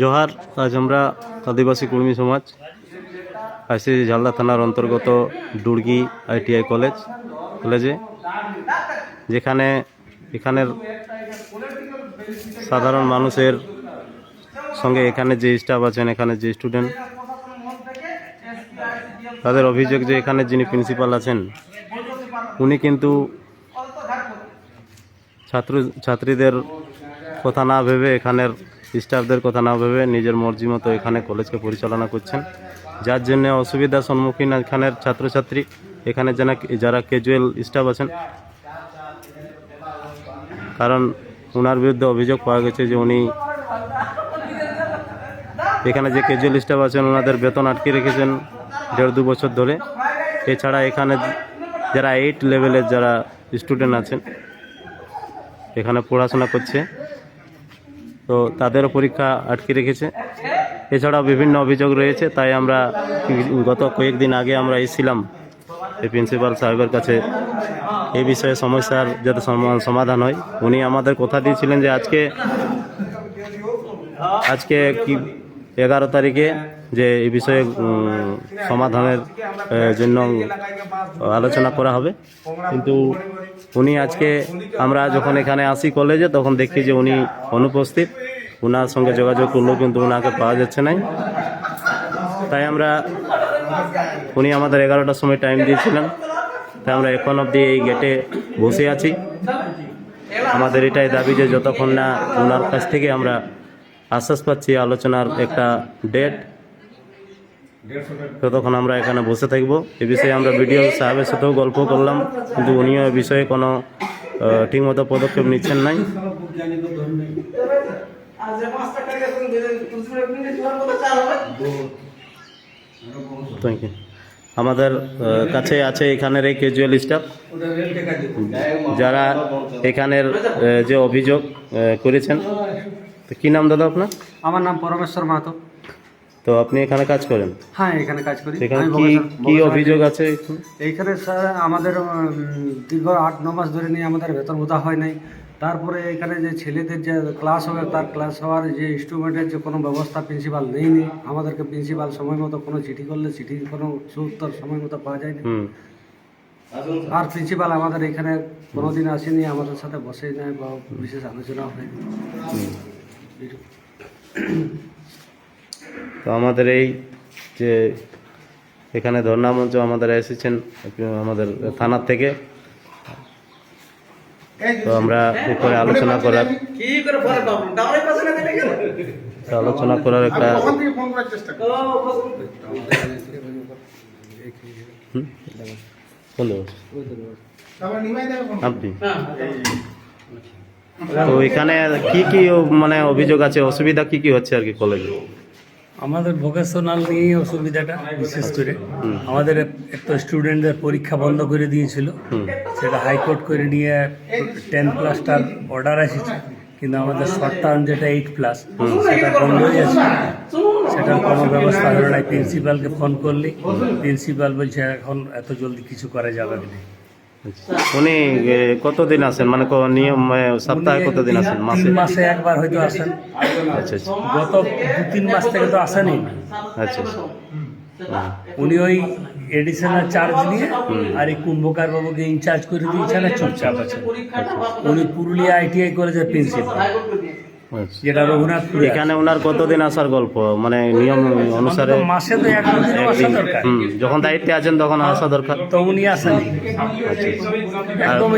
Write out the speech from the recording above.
জোহার, আজ আমরা আদিবাসী কুর্মী সমাজ, আইসি ঝালদা থানার অন্তর্গত দুর্গি আইটিআই কলেজ, কলেজে, যেখানে এখানের সাধারণ মানুষের সঙ্গে এখানে যে স্টাফ আছেন, এখানে যে স্টুডেন্ট তাদের অভিযোগ যে এখানে যিনি প্রিন্সিপাল আছেন, উনি কিন্তু ছাত্র, ছাত্রীদের কথা না ভেবে এখানের স্টাফদের কথা না ভেবে নিজের মর্জি মতো এখানে কলেজকে পরিচালনা করছেন। যার জন্য অসুবিধার সম্মুখীন এখানের ছাত্রছাত্রী। এখানে যারা যারা ক্যাজুয়াল স্টাফ আছেন। কারণ ওনার বিরুদ্ধে অভিযোগ পাওয়া গেছে যে উনি এখানে যে ক্যাজুয়াল স্টাফ আছেন ওনাদের বেতন আটকে রেখেছেন দেড় দু বছর ধরে। এছাড়া এখানে যারা এইট লেভেলের যারা স্টুডেন্ট আছেন, এখানে পড়াশোনা করছে। তো তাদেরও পরীক্ষা আটকে রেখেছে। এছাড়াও বিভিন্ন অভিযোগ রয়েছে, তাই আমরা গত কয়েকদিন আগে আমরা এসেছিলাম এই প্রিন্সিপাল সাহেবের কাছে। এই বিষয়ে সমস্যার যাতে সম- সমাধান হয়, উনি আমাদের কথা দিয়েছিলেন যে আজকে আজকে কি এগারো তারিখে যে এই বিষয়ে সমাধানের জন্য আলোচনা করা হবে। কিন্তু উনি আজকে, আমরা যখন এখানে আসি কলেজে, তখন দেখি যে উনি অনুপস্থিত। ওনার সঙ্গে যোগাযোগ করলেও কিন্তু ওনাকে পাওয়া যাচ্ছে না তাই আমরা, উনি আমাদের এগারোটার সময় টাইম দিয়েছিলেন। তাই আমরা এখন অবধি এই গেটে বসে আছি। আমাদের এটাই দাবি যে যতক্ষণ না ওনার কাছ থেকে আমরা আশ্বাস পাচ্ছি, আলোচনার একটা ডেট ততক্ষণ আমরা এখানে বসে থাকব। এ বিষয়ে আমরা বিডিও সাহেবের সাথেও গল্প করলাম, কিন্তু উনিও এ বিষয়ে কোনো ঠিকমতো পদক্ষেপ নিচ্ছেন নাই। থ্যাংক ইউ আমাদের কাছে আছে এখানের এই ক্যাজুয়াল স্টাফ যারা এখানের যে অভিযোগ করেছেন তো কী নাম দাদা আপনার? আমার নাম পরমেশ্বর মাহাতো। তো আপনি এখানে কাজ করেন? হ্যাঁ এখানে কাজ করি। এখানে কি কি অভিযোগ আছে এইখানে স্যার আমাদের দীর্ঘ আট ন মাস ধরে নিয়ে আমাদের বেতন বোঝা হয় নাই। তারপরে এখানে যে ছেলেদের যে ক্লাস হবে তার ক্লাস হওয়ার যে ইনস্ট্রুমেন্টের যে কোনো ব্যবস্থা প্রিন্সিপাল নেইনি আমাদেরকে প্রিন্সিপাল সময় মতো কোনো চিঠি করলে চিঠি কোনো সুউত্তর সময় মতো পাওয়া যায়নি। আর প্রিন্সিপাল আমাদের এখানে কোনোদিন আসেনি আমাদের সাথে বসে নেয় বা বিশেষ আলোচনা হয়নি। তো আমাদের এই যে এখানে ধর্ণা মঞ্চ আমাদের এসেছেন আমাদের থানার থেকে। তো আমরা উপরে আলোচনা করার তো আলোচনা করার একটা? আপনি। তো এখানে কি কি মানে অভিযোগ আছে? অসুবিধা কি কি হচ্ছে আর কি কলেজে আমাদের ভোকেশনাল নিয়ে অসুবিধাটা বিশেষ করে। আমাদের একটা স্টুডেন্টদের পরীক্ষা বন্ধ করে দিয়েছিল। সেটা হাইকোর্ট করে নিয়ে টেন প্লাসটার অর্ডার এসেছে। কিন্তু আমাদের শর্ট টার্ম যেটা এইট প্লাস সেটা বন্ধ হয়ে যাচ্ছে সেটার কোনো ব্যবস্থা হলো না। প্রিন্সিপালকে ফোন করলি। প্রিন্সিপাল বলছে এখন এত জলদি কিছু করা যাবে না। উনি কতদিন আসেন মানে নিয়ম সপ্তাহে কতদিন আসেন মাসে? মাসে একবার হয়তো আসেন আচ্ছা আচ্ছা। গত দু তিন মাস থেকে তো আসেনি। আচ্ছা আচ্ছা। উনি ওই এডিশনাল চার্জ নিয়ে আর এই কুম্ভকার বাবুকে ইনচার্জ করে দিয়েছেন চুপচাপ আছে উনি পুরুলিয়া আইটিআই কলেজের প্রিন্সিপাল। যেটা রঘুনাথপুর এখানে ওনার কতদিন আসার গল্প? মানে নিয়ম অনুসারে মাসে তো এগারো দিন আসা দরকার। হুম যখন দায়িত্বে আছেন তখন আসা দরকার। তো উনি আসেনি আচ্ছা। আচ্ছা। একদম